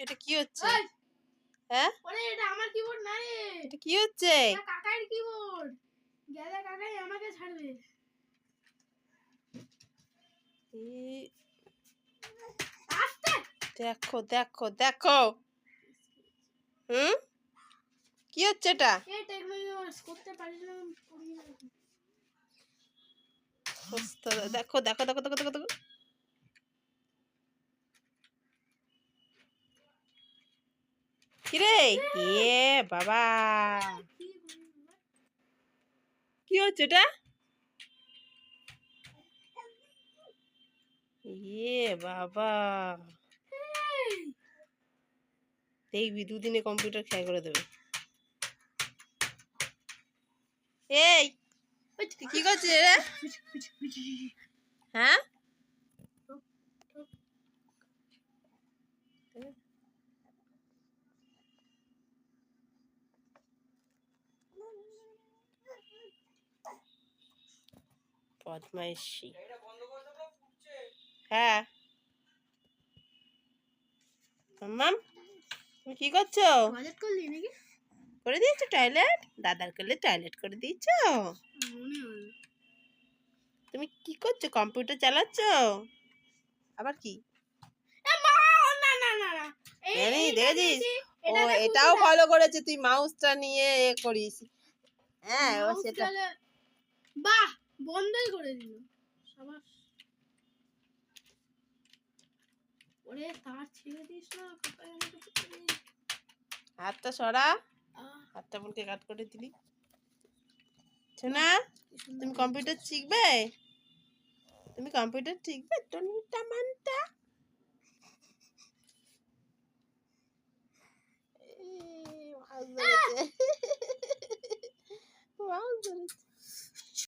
এটা কি হচ্ছে? হ্যাঁ? ওরে এটা আমার কিবোর্ড না রে এটা কি হচ্ছে? কাকার কিবোর্ড গেলে কাকাই আমাকে ছাড়বে। দেখো দেখো দেখো। হুম? কি হচ্ছে এটা? দেখো দেখো দেখো দেখো দেখো দেখো। কিরে? এ বাবা। কি হচ্ছে এটা এ বাবা। দেখবি, দুদিনে কম্পিউটার খেয়া করে দেবে। এই, কি করছিস হ্যাঁ? বদমাইশি। হ্যাঁ। মাম্মাম তুমি কি করছ? করে দিয়েছ টয়লেট? দাদার করলে টয়লেট করে দিয়েছ। তুমি কি করছ? কম্পিউটার চালাচ্ছো? আবার কি? দেখেছিস? ও এটাও এটা- ভালো করেছে তুই মাউসটা নিয়ে এ করিস। হ্যাঁ ও সেটা বাহ! বন্ধই করে দিল। সাবাস। ওরে তার ছেড়ে দিস না। হাতটা সরা। হাতটা বলকে কাট করে দিলি। শোনা তুমি কম্পিউটার শিখবে? তুমি কম্পিউটার শিখবে? টনিটা মানটা